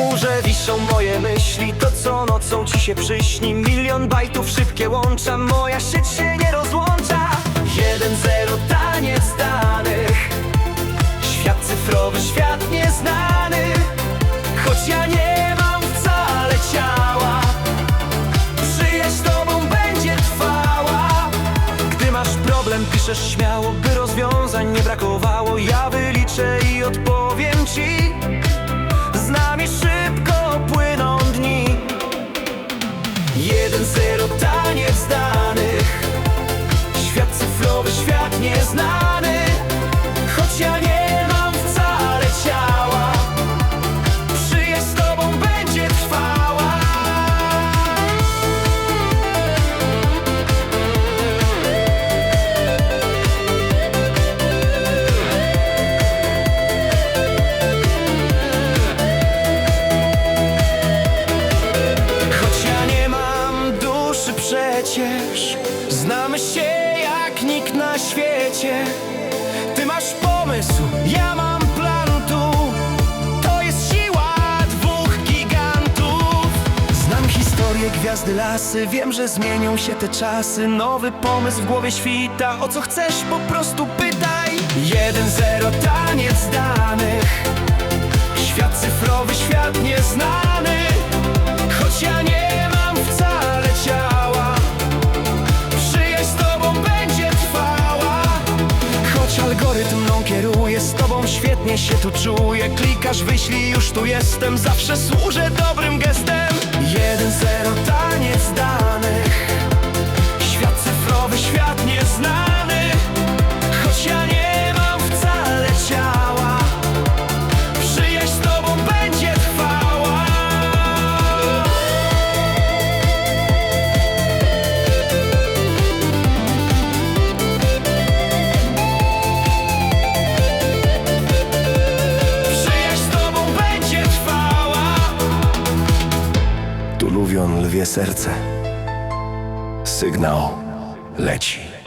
chmurze wiszą moje myśli. To co nocą ci się przyśni. Milion bajtów szybkie łącza. Moja sieć się nie rozłącza. Jeden zero taniec danych. Świat cyfrowy, świat nieznany. Choć ja nie mam wcale ciała Przyjaźń z tobą będzie trwała. Gdy masz problem, piszesz śmiało przecież Znamy się jak nikt na świecie. Ty masz pomysł, ja mam plan tu. To jest siła dwóch gigantów. Znam historię, gwiazdy, lasy Wiem, że zmienią się te czasy. Nowy pomysł w głowie świta O co chcesz, po prostu pytaj. Jeden zero taniec danych. Świat cyfrowy, świat nieznany Z tobą świetnie się tu czuję. Klikasz, wyślij, już tu jestem. Zawsze służę dobrym gestem Luwią lwie serce. Sygnał leci.